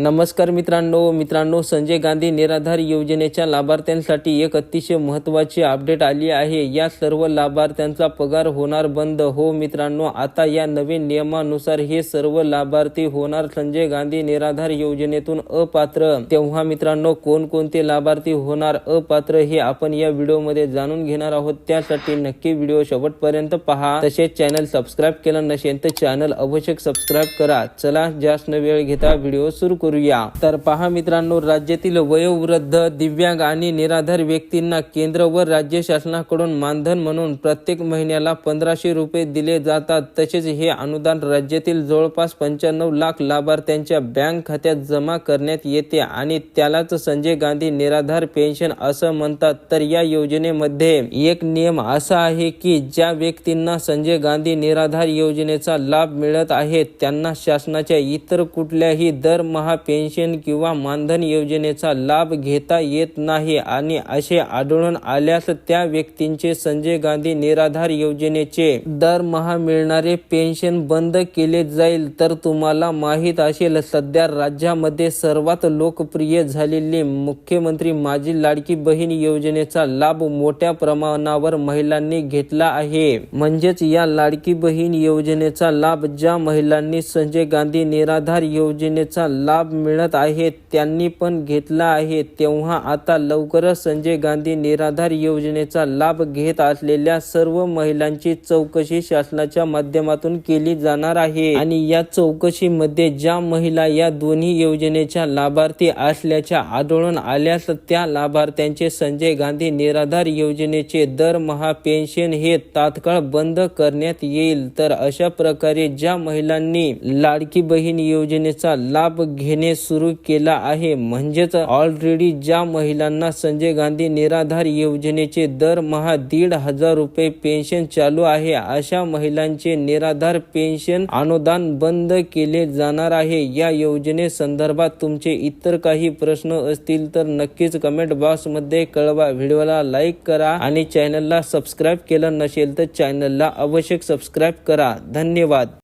नमस्कार मित्रांनो मित्रांनो संजय गांधी निराधार योजनेच्या लाभार्थ्यांसाठी एक अतिशय महत्त्वाची अपडेट आली आहे. या सर्व लाभार्थ्यांचा पगार होणार बंद. हो मित्रांनो आता या नवीन नियमानुसार हे सर्व लाभार्थी होणार संजय गांधी निराधार योजनेतून अपात्र. तेव्हा मित्रांनो कोणकोणते लाभार्थी होणार अपात्र हे आपण या व्हिडिओमध्ये जाणून घेणार आहोत. त्यासाठी नक्की व्हिडिओ शेवटपर्यंत पहा. तसेच चॅनल सबस्क्राईब केलं नसेल तर चॅनल अवश्य सबस्क्राईब करा. चला जास्त न वेळ घेता व्हिडिओ सुरू करू. करूया. तर पहा मित्रांनो राज्यातील वयोवृद्ध दिव्यांग आणि निराधार व्यक्तींना केंद्र व राज्य शासनाकडून मानधन म्हणून प्रत्येक महिन्याला पंधराशे रुपये दिले जातात. तसेच हे अनुदान राज्यातील जवळपास पंच्याण्णव लाख लाभार्थ्यांच्या बँक खात्यात जमा करण्यात येते आणि त्यालाच संजय गांधी निराधार पेन्शन असं म्हणतात. तर या योजनेमध्ये एक नियम असा आहे की ज्या व्यक्तींना संजय गांधी निराधार योजनेचा लाभ मिळत आहे त्यांना शासनाच्या इतर कुठल्याही दरमहा पेन्शन किंवा मानधन योजनेचा लाभ घेता येत नाही आणि असे आढळून आल्यास त्या व्यक्तींचे संजय गांधी निराधार योजनेचे दरमहा मिळणारे पेन्शन बंद केले जाईल. तर तुम्हाला माहीत असेल सध्या राज्यामध्ये सर्वात लोकप्रिय झालेली मुख्यमंत्री माझी लाडकी बहीण योजनेचा लाभ मोठ्या प्रमाणावर महिलांनी घेतला आहे. म्हणजेच या लाडकी बहीण योजनेचा लाभ ज्या महिलांनी संजय गांधी निराधार योजनेचा लाभ मिळत आहेत त्यांनी पण घेतला आहे. तेव्हा आता लवकरच संजय गांधी निराधार योजनेचा लाभ घेत असलेल्या सर्व महिलांची चौकशी शासनाच्या माध्यमातून केली जाणार आहे. आणि या चौकशीमध्ये ज्या महिला या दोन्ही योजनेच्या लाभार्थी असल्याच्या आढळून आल्यास त्या लाभार्थ्यांचे संजय गांधी निराधार योजनेचे दरमहा पेन्शन हे तात्काळ बंद करण्यात येईल. तर अशा प्रकारे ज्या महिलांनी लाडकी बहीण योजनेचा लाभ घेणे सुरू केला आहे. म्हणजेच ऑलरेडी ज्या महिलांना संजय गांधी निराधार योजनेचे दरमहा दीड हजार रुपये पेन्शन चालू आहे अशा महिलांचे निराधार पेन्शन अनुदान बंद केले जाणार आहे. या योजने संदर्भात तुमचे इतर काही प्रश्न असतील तर नक्कीच कमेंट बॉक्समध्ये कळवा. व्हिडिओला लाईक करा आणि चॅनलला सबस्क्राईब केलं नसेल तर चॅनलला आवश्यक सबस्क्राईब करा. धन्यवाद.